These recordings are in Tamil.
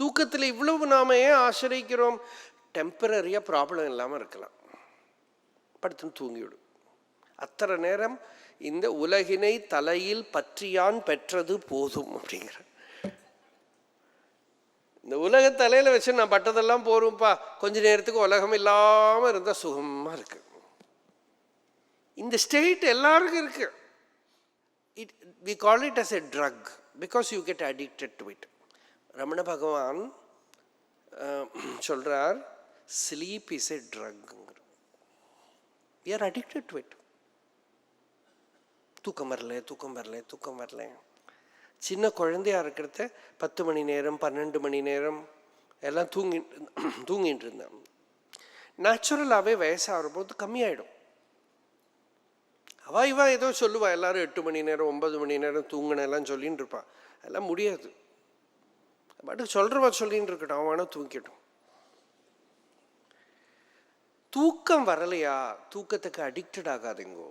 தூக்கத்தில் இவ்வளவு நாம ஏன் ஆசிரிக்கிறோம் டெம்பரரியாக ப்ராப்ளம் இல்லாமல் இருக்கலாம். படுத்துன்னு தூங்கிவிடும். அத்தனை நேரம் இந்த உலகினை தலையில் பற்றியான் பெற்றது போதும் அப்படிங்கிற. இந்த உலக தலையில் வச்சு நான் பட்டதெல்லாம் போரும்ப்பா கொஞ்ச நேரத்துக்கு உலகம் இல்லாமல் இருந்தால் சுகமாக இருக்கு. இந்த ஸ்டேட் எல்லாருக்கும் இருக்கு. It we call it as a drug because you get addicted to it Ramana Bhagavan சொல்கிறார் sleep is a ட்ரக்குங்கிற we are addicted to it தூக்கம் வரல தூக்கம் வரல தூக்கம் வரல. சின்ன குழந்தையா இருக்கிறத பத்து மணி நேரம் பன்னெண்டு மணி நேரம் எல்லாம் தூங்கி தூங்கிட்டு இருந்தேன். நேச்சுரலாகவே வயசாகிறபோது கம்மியாயிடும். அவா இவா ஏதோ சொல்லுவாள் எல்லாரும் எட்டு மணி நேரம் ஒன்பது மணி நேரம் தூங்கின எல்லாம் சொல்லின்னு இருப்பா. அதெல்லாம் முடியாது. பாட்டுக்கு சொல்கிறவா சொல்லின்னு இருக்கட்டும் அவன் தூக்கிட்டோம் தூங்கிட்டோம் தூக்கம் வரலையா? தூக்கத்துக்கு அடிக்டட் ஆகாதீங்கோ.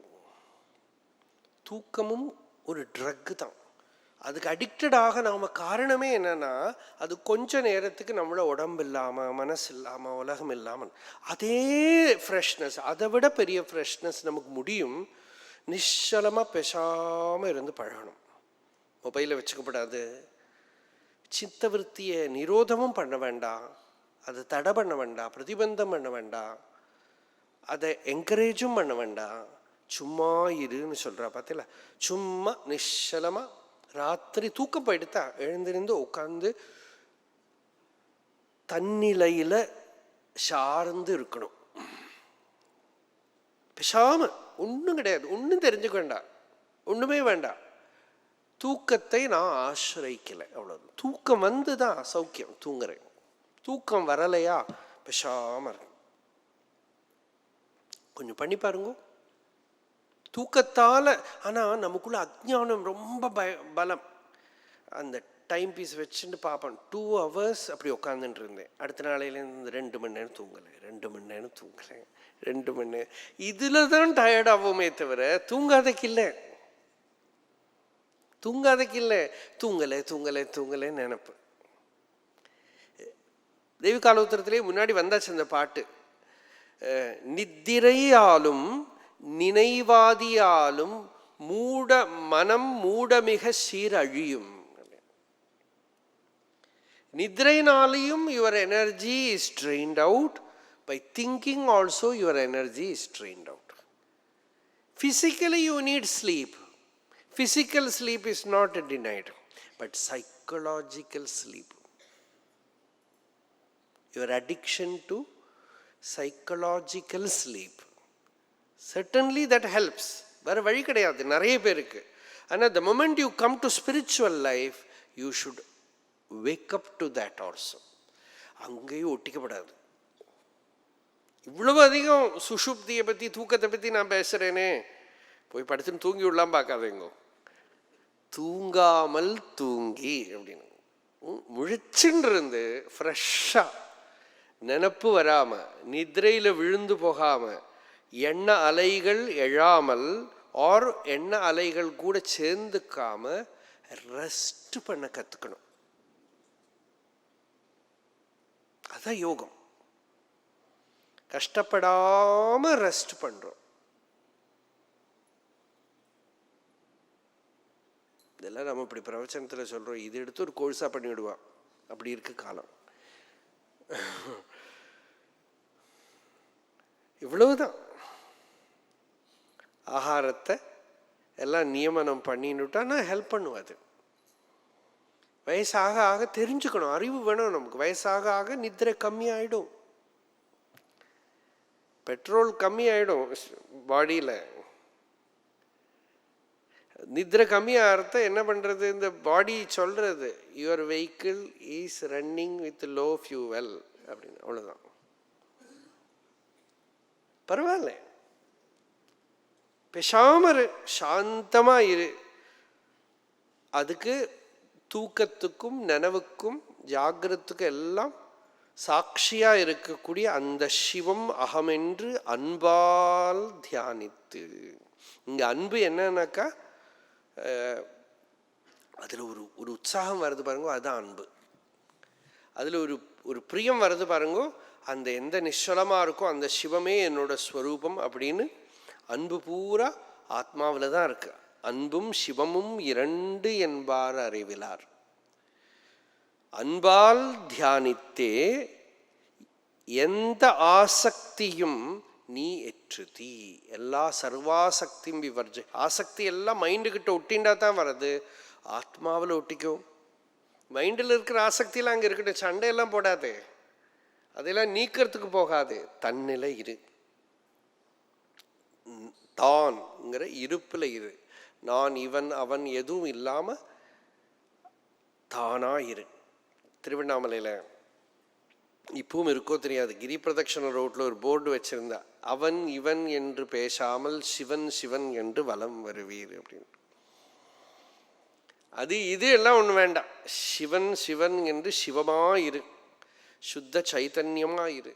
தூக்கமும் ஒரு ட்ரக்கு தான். அதுக்கு அடிக்டட் ஆக நாம் காரணமே என்னன்னா அது கொஞ்ச நேரத்துக்கு நம்மள உடம்பு இல்லாமல் மனசு இல்லாமல் உலகம் இல்லாமல் அதே ஃப்ரெஷ்னஸ் அதை விட பெரிய ஃப்ரெஷ்னஸ் நமக்கு முடியும். நிச்சலமாக பேசாமல் இருந்து பழகணும். மொபைலை வச்சுக்கப்படாது. சித்தவருத்தியை நிரோதமும் பண்ண வேண்டாம் அதை தடை பண்ண வேண்டாம் பிரதிபந்தம் பண்ண வேண்டாம் அதை என்கரேஜும் பண்ண வேண்டாம் சும்மா இருன்னு சொல்றா பார்த்தீங்களா சும்மா நிச்சலமாக ராத்திரி தூக்கம் போயிடுத்தா எழுந்திருந்து உட்காந்து தன்னிலையில் சார்ந்து இருக்கணும். பேசாம ஒன்றும் கிடையாது. ஒன்றும் தெரிஞ்சுக்க வேண்டாம். ஒன்றுமே வேண்டாம். தூக்கத்தை நான் ஆசிரிக்கலை அவ்வளோ தூக்கம் வந்து தான் சௌக்கியம் தூங்குறேன். தூக்கம் வரலையா? பெஷாமல் கொஞ்சம் பண்ணி பாருங்க. தூக்கத்தால் ஆனால் நமக்குள்ள அஜ்ஞானம் ரொம்ப பய பலம். அந்த டைம் பீஸ் வச்சுட்டு பார்ப்பேன் டூ ஹவர்ஸ் அப்படி உட்காந்துட்டு இருந்தேன். அடுத்த நாளையிலேருந்து ரெண்டு மணி நேரம் தூங்கலை. ரெண்டு மணி நேரம் தூங்கலை. ரெண்டு மணி நேரம். இதில் தான் டயர்ட் ஆகுமே தவிர தூங்காதக்கு இல்லை. தூங்காதக்கு இல்லை. தூங்கலை தூங்கலை தூங்கலைன்னு நினப்பு. தேவி முன்னாடி வந்தாச்சு அந்த பாட்டு. நித்திரையாலும் நினைவாதியாலும் மூட மனம் மூடமிக சீரழியும். நித்ரைனாலையும் your energy is drained out by thinking also your energy is drained out physically you need sleep physical sleep is not denied but psychological sleep your addiction to psychological sleep certainly that helps வேறு வழி கிடையாது நிறைய பேருக்கு ஆனால் the moment you come to spiritual life you should wake up to that also அங்கேயும் ஒட்டிக்கப்படாது இவ்வளவு அதிகம் சுஷுப்தியை பற்றி தூக்கத்தை பற்றி நான் பேசுகிறேனே போய் படுத்துன்னு தூங்கி விடலாம் பார்க்காதேங்கோ தூங்காமல் தூங்கி அப்படின்னு. ம், முழிச்சுன்னு இருந்து ஃப்ரெஷ்ஷாக நினப்பு வராமல் நிதிரையில் விழுந்து போகாமல் எண்ண அலைகள் எழாமல் ஆர் எண்ண அலைகள் கூட சேர்ந்துக்காம ரெஸ்ட் பண்ண கற்றுக்கணும் அதான் யோகம். கஷ்டப்படாமல் ரெஸ்ட் பண்ணுறோம் இதெல்லாம் நம்ம இப்படி பிரவச்சனத்தில் சொல்கிறோம் இது எடுத்து ஒரு கோഴ്സா பண்ணிவிடுவான். அப்படி இருக்கு காலம். இவ்வளவுதான். ஆகாரத்தை எல்லாம் நியமனம் பண்ணின்னுட்டான்னா ஹெல்ப் பண்ணும் அது. வயசாக ஆக தெரிஞ்சுக்கணும். அறிவு வேணும் நமக்கு. வயசாக ஆக நித்திரை கம்மியாயிடும். பெட்ரோல் கம்மியாயிடும். பாடியில் நித்ரை கம்மியாகிறத என்ன பண்ணுறது இந்த பாடி சொல்கிறது your vehicle is running with low fuel அப்படின்னு. அவ்வளோதான் பரவாயில்ல. பேசாம சாந்தமாக இரு. அதுக்கு தூக்கத்துக்கும் நனவுக்கும் ஜாகிரத்துக்கும் எல்லாம் சாட்சியாக இருக்கக்கூடிய அந்த சிவம் அகமென்று அன்பால் தியானித்து. இங்கே அன்பு என்னன்னாக்கா அதில் ஒரு ஒரு உற்சாகம் வருது பாருங்க அதுதான் அன்பு. அதில் ஒரு ஒரு பிரியம் வருது பாருங்க அந்த எந்த நிச்சலமாக இருக்கோ அந்த சிவமே என்னோட ஸ்வரூபம் அப்படின்னு அன்பு பூரா ஆத்மாவில் தான் இருக்கு. அன்பும் சிவமும் இரண்டு என்பார் அறிவிலார். அன்பால் தியானித்தே எந்த ஆசக்தியும் நீ எற்றுதி எல்லா சர்வாசக்தியும் விவர்ஜ. ஆசக்தி எல்லாம் மைண்டுக்கிட்ட ஒட்டிண்டா தான் வருது ஆத்மாவில் ஒட்டிக்கும் மைண்டில் இருக்கிற ஆசக்தியெல்லாம் அங்கே இருக்கட்டும். சண்டையெல்லாம் போடாது. அதெல்லாம் நீக்கிறதுக்கு போகாது. தன்னிலை இரு. தான்ங்கிற இருப்பில் இரு. நான் இவன் அவன் எதுவும் இல்லாமல் தானாக இரு. திருவண்ணாமலையில் இப்பவும் இருக்கோ தெரியாது. கிரி பிரதட்சண ரோட்டில் ஒரு போர்டு வச்சுருந்தா அவன் இவன் என்று பேசாமல் சிவன் சிவன் என்று வலம் வருவீர் அப்படின்னு. அது இது எல்லாம் ஒன்று வேண்டாம். சிவன் சிவன் என்று சிவமாயிரு. சுத்த சைத்தன்யமாயிரு.